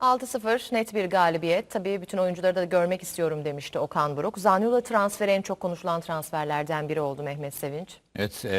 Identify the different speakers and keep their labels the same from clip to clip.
Speaker 1: 6-0 net bir galibiyet. Tabii bütün oyuncuları da görmek istiyorum demişti Okan Buruk. Zaniolo transferi en çok konuşulan transferlerden biri oldu Mehmet Sevinç.
Speaker 2: Evet e,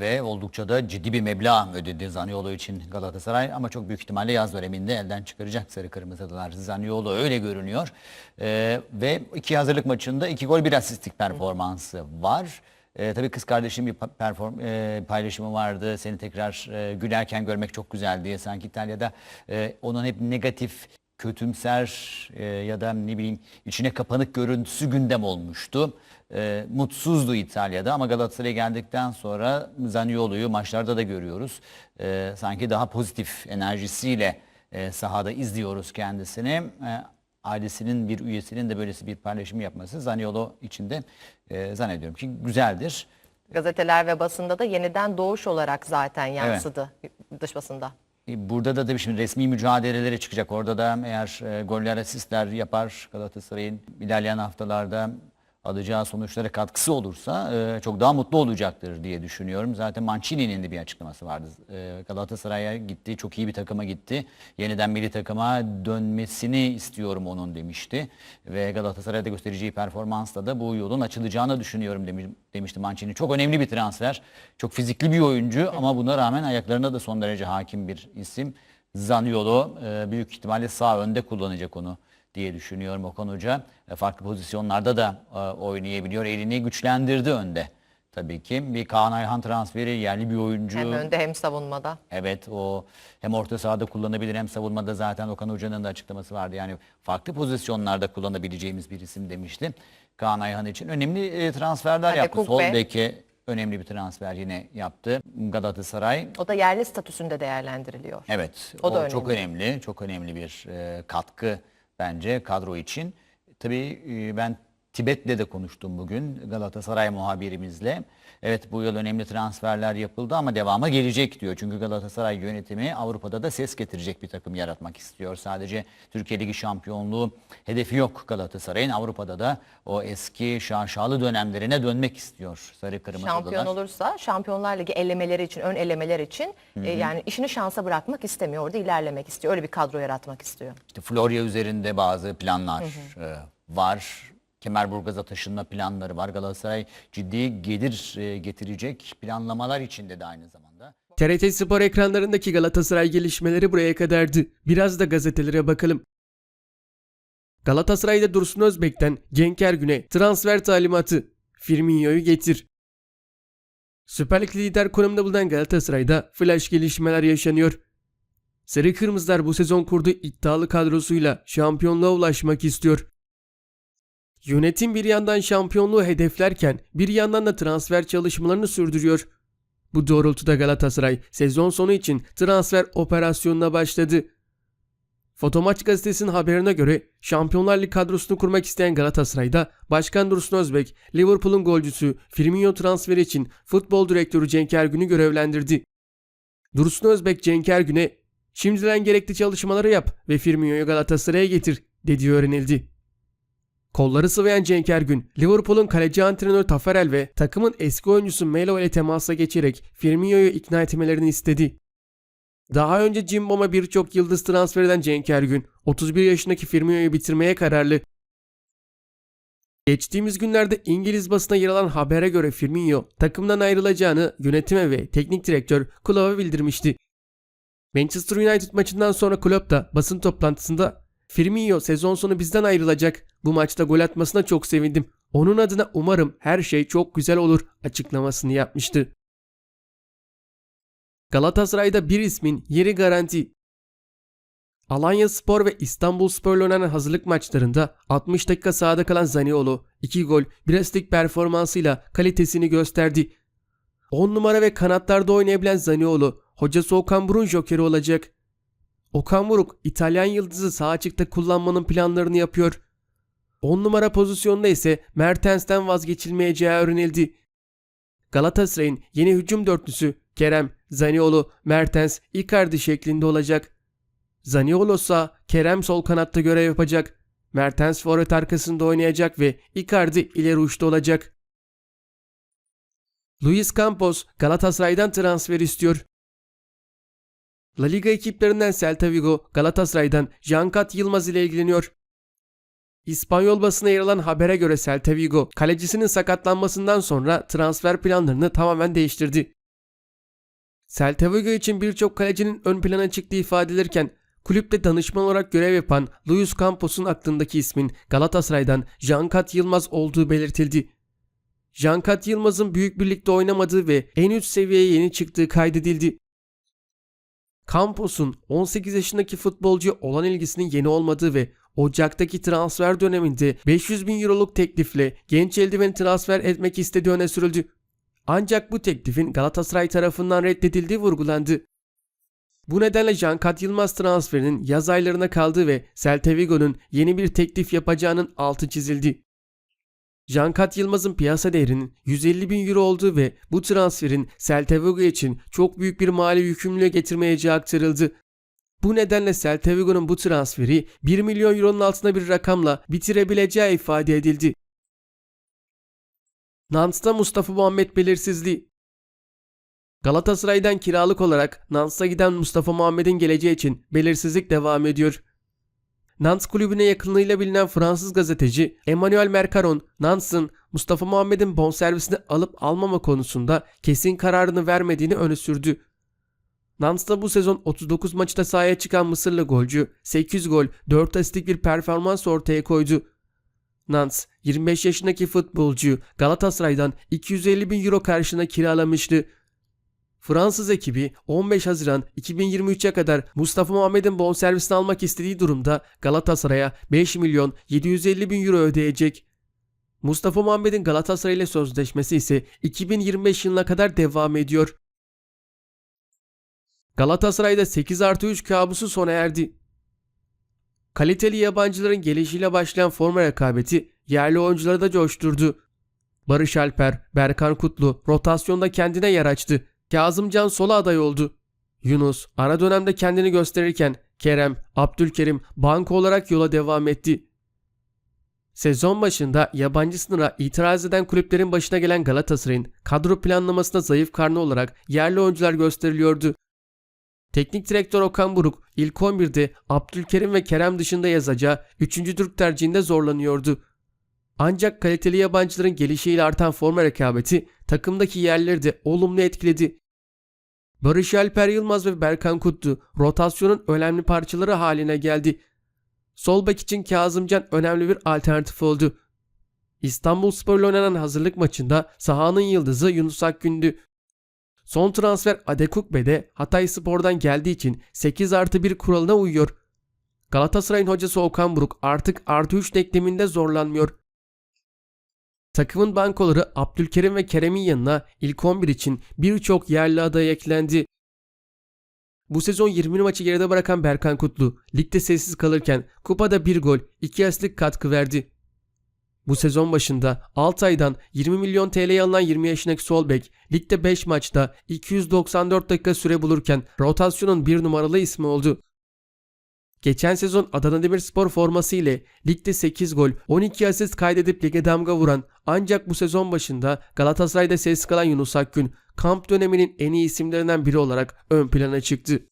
Speaker 2: ve oldukça da ciddi bir meblağ ödedi Zaniolo için Galatasaray ama çok büyük ihtimalle yaz döneminde elden çıkaracak Sarı Kırmızılar. Zaniolo öyle görünüyor E, ve iki hazırlık maçında iki gol bir asistlik performansı var. E, tabii kız kardeşim bir perform, e, paylaşımı vardı. Seni tekrar e, gülerken görmek çok güzel diye. Sanki İtalya'da e, onun hep negatif, kötümser e, ya da ne bileyim içine kapanık görüntüsü gündem olmuştu. E, mutsuzdu İtalya'da ama Galatasaray'a geldikten sonra Zaniolo'yu maçlarda da görüyoruz. E, sanki daha pozitif enerjisiyle e, sahada izliyoruz kendisini. E, ailesinin bir üyesinin de böylesi bir paylaşım yapması Zaniolo için de e, zannediyorum ki güzeldir.
Speaker 1: Gazeteler ve basında da yeniden doğuş olarak zaten yansıdı dış basında.
Speaker 2: E, Burada da tabii şimdi resmi mücadelelere çıkacak. Orada da eğer e, goller, asistler yapar Galatasaray'ın ilerleyen haftalarda alacağı sonuçlara katkısı olursa e, çok daha mutlu olacaktır diye düşünüyorum. Zaten Mancini'nin de bir açıklaması vardı. E, Galatasaray'a gitti, çok iyi bir takıma gitti. Yeniden milli takıma dönmesini istiyorum onun demişti. Ve Galatasaray'da göstereceği performansla da bu yolun açılacağını düşünüyorum demiş- demişti Mancini. Çok önemli bir transfer. Çok fizikli bir oyuncu ama buna rağmen ayaklarına da son derece hakim bir isim. Zaniolo e, büyük ihtimalle sağ önde kullanacak onu diye düşünüyorum Okan Hoca. E, Farklı pozisyonlarda da e, oynayabiliyor. Elini güçlendirdi önde. Tabii ki bir Kaan Ayhan transferi yerli bir oyuncu.
Speaker 1: Hem önde hem savunmada.
Speaker 2: Evet o hem orta sahada kullanabilir hem savunmada zaten Okan Hoca'nın da açıklaması vardı. Yani farklı pozisyonlarda kullanabileceğimiz bir isim demişti. Kaan Ayhan için önemli e, transferler
Speaker 1: Hadi
Speaker 2: yaptı. Sol
Speaker 1: be.
Speaker 2: beke önemli bir transfer yine yaptı Galatasaray.
Speaker 1: O da yerli statüsünde değerlendiriliyor.
Speaker 2: Evet,
Speaker 1: O
Speaker 2: o,
Speaker 1: da
Speaker 2: çok önemli, çok önemli bir e, katkı bence kadro için. Tabii e, ben Tibet'le de konuştum bugün Galatasaray muhabirimizle. Evet bu yıl önemli transferler yapıldı ama devamı gelecek diyor. Çünkü Galatasaray yönetimi Avrupa'da da ses getirecek bir takım yaratmak istiyor. Sadece Türkiye Ligi şampiyonluğu hedefi yok Galatasaray'ın. Avrupa'da da o eski şaşalı dönemlerine dönmek istiyor Sarı Kırmızılar.
Speaker 1: Şampiyon olursa Şampiyonlar Ligi elemeleri için, ön elemeler için e, yani işini şansa bırakmak istemiyor. Orada ilerlemek istiyor. Öyle bir kadro yaratmak istiyor.
Speaker 2: İşte Florya üzerinde bazı planlar e, var. Kemerburgaz'a taşınma planları var. Galatasaray ciddi gelir e, getirecek planlamalar içinde de aynı zamanda.
Speaker 3: TRT Spor ekranlarındaki Galatasaray gelişmeleri buraya kadardı. Biraz da gazetelere bakalım. Galatasaray'da Dursun Özbek'ten Cenk Ergün'e transfer talimatı. Firmino'yu getir. Süper Lig lider konumda bulunan Galatasaray'da flash gelişmeler yaşanıyor. Sarı Kırmızılar bu sezon kurduğu iddialı kadrosuyla şampiyonluğa ulaşmak istiyor. Yönetim bir yandan şampiyonluğu hedeflerken bir yandan da transfer çalışmalarını sürdürüyor. Bu doğrultuda Galatasaray sezon sonu için transfer operasyonuna başladı. Fotomaç gazetesinin haberine göre Şampiyonlar Ligi kadrosunu kurmak isteyen Galatasaray'da Başkan Dursun Özbek, Liverpool'un golcüsü Firmino transferi için futbol direktörü Cenk Ergün'ü görevlendirdi. Dursun Özbek Cenk Ergün'e şimdiden gerekli çalışmaları yap ve Firmino'yu Galatasaray'a getir dediği öğrenildi. Kolları sıvayan Cenk Ergün, Liverpool'un kaleci antrenörü Tafarel ve takımın eski oyuncusu Melo ile temasa geçerek Firmino'yu ikna etmelerini istedi. Daha önce Cimbom'a birçok yıldız transfer eden Cenk Ergün, 31 yaşındaki Firmino'yu bitirmeye kararlı. Geçtiğimiz günlerde İngiliz basına yer alan habere göre Firmino takımdan ayrılacağını yönetime ve teknik direktör Klopp'a bildirmişti. Manchester United maçından sonra Klopp da basın toplantısında Firmino sezon sonu bizden ayrılacak. Bu maçta gol atmasına çok sevindim. Onun adına umarım her şey çok güzel olur açıklamasını yapmıştı. Galatasaray'da bir ismin yeri garanti. Alanya Spor ve İstanbul Spor'la oynanan hazırlık maçlarında 60 dakika sahada kalan Zaniolo 2 gol, bir asistlik performansıyla kalitesini gösterdi. 10 numara ve kanatlarda oynayabilen Zaniolo, hocası Okan Burun jokeri olacak. Okan Buruk İtalyan yıldızı sağ açıkta kullanmanın planlarını yapıyor. 10 numara pozisyonda ise Mertens'ten vazgeçilmeyeceği öğrenildi. Galatasaray'ın yeni hücum dörtlüsü Kerem, Zaniolo, Mertens, Icardi şeklinde olacak. Zaniolo ise Kerem sol kanatta görev yapacak. Mertens forvet arkasında oynayacak ve Icardi ileri uçta olacak. Luis Campos Galatasaray'dan transfer istiyor. La Liga ekiplerinden Celta Vigo Galatasaray'dan Jankat Yılmaz ile ilgileniyor. İspanyol basına yer alan habere göre Celta Vigo kalecisinin sakatlanmasından sonra transfer planlarını tamamen değiştirdi. Celta Vigo için birçok kalecinin ön plana çıktığı ifade edilirken kulüpte danışman olarak görev yapan Luis Campos'un aklındaki ismin Galatasaray'dan Jankat Yılmaz olduğu belirtildi. Jankat Yılmaz'ın büyük birlikte oynamadığı ve en üst seviyeye yeni çıktığı kaydedildi. Campos'un 18 yaşındaki futbolcuya olan ilgisinin yeni olmadığı ve Ocak'taki transfer döneminde 500 bin euroluk teklifle genç eldiveni transfer etmek istediği öne sürüldü. Ancak bu teklifin Galatasaray tarafından reddedildiği vurgulandı. Bu nedenle Jankat Yılmaz transferinin yaz aylarına kaldığı ve Celta Vigo'nun yeni bir teklif yapacağının altı çizildi. Jankat Yılmaz'ın piyasa değerinin 150 bin euro olduğu ve bu transferin Celta için çok büyük bir mali yükümlülüğe getirmeyeceği aktarıldı. Bu nedenle Celta bu transferi 1 milyon euronun altında bir rakamla bitirebileceği ifade edildi. Nance'da Mustafa Muhammed belirsizliği Galatasaray'dan kiralık olarak Nance'a giden Mustafa Muhammed'in geleceği için belirsizlik devam ediyor. Nantes kulübüne yakınlığıyla bilinen Fransız gazeteci Emmanuel Mercaron, Nantes'ın Mustafa Muhammed'in bonservisini alıp almama konusunda kesin kararını vermediğini öne sürdü. Nantes'ta bu sezon 39 maçta sahaya çıkan Mısırlı golcü 8 gol 4 asistlik bir performans ortaya koydu. Nantes 25 yaşındaki futbolcuyu Galatasaray'dan 250 bin euro karşına kiralamıştı. Fransız ekibi 15 Haziran 2023'e kadar Mustafa Muhammed'in bonservisini almak istediği durumda Galatasaray'a 5 milyon 750 bin euro ödeyecek. Mustafa Muhammed'in Galatasaray ile sözleşmesi ise 2025 yılına kadar devam ediyor. Galatasaray'da 8 artı 3 kabusu sona erdi. Kaliteli yabancıların gelişiyle başlayan forma rekabeti yerli oyuncuları da coşturdu. Barış Alper, Berkan Kutlu rotasyonda kendine yer açtı. Kazımcan sola aday oldu. Yunus ara dönemde kendini gösterirken Kerem, Abdülkerim banko olarak yola devam etti. Sezon başında yabancı sınıra itiraz eden kulüplerin başına gelen Galatasaray'ın kadro planlamasında zayıf karnı olarak yerli oyuncular gösteriliyordu. Teknik direktör Okan Buruk ilk 11'de Abdülkerim ve Kerem dışında yazacağı 3. Türk tercihinde zorlanıyordu. Ancak kaliteli yabancıların gelişiyle artan forma rekabeti takımdaki yerleri de olumlu etkiledi. Barış Alper Yılmaz ve Berkan Kutlu rotasyonun önemli parçaları haline geldi. Sol bek için Kazımcan önemli bir alternatif oldu. İstanbul Spor'la oynanan hazırlık maçında sahanın yıldızı Yunus Akgün'dü. Son transfer Adekukbe de Hatay Spor'dan geldiği için 8 artı 1 kuralına uyuyor. Galatasaray'ın hocası Okan Buruk artık artı 3 denkleminde zorlanmıyor. Takımın bankoları Abdülkerim ve Kerem'in yanına ilk 11 için birçok yerli aday eklendi. Bu sezon 20 maçı geride bırakan Berkan Kutlu ligde sessiz kalırken kupada 1 gol 2 asistlik katkı verdi. Bu sezon başında Altay'dan 20 milyon TL'ye alınan 20 yaşındaki sol bek ligde 5 maçta 294 dakika süre bulurken rotasyonun bir numaralı ismi oldu. Geçen sezon Adana Demirspor forması ile ligde 8 gol, 12 asist kaydedip lige damga vuran ancak bu sezon başında Galatasaray'da ses kalan Yunus Akgün kamp döneminin en iyi isimlerinden biri olarak ön plana çıktı.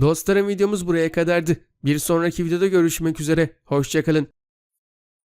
Speaker 3: Dostlarım videomuz buraya kadardı. Bir sonraki videoda görüşmek üzere. Hoşçakalın.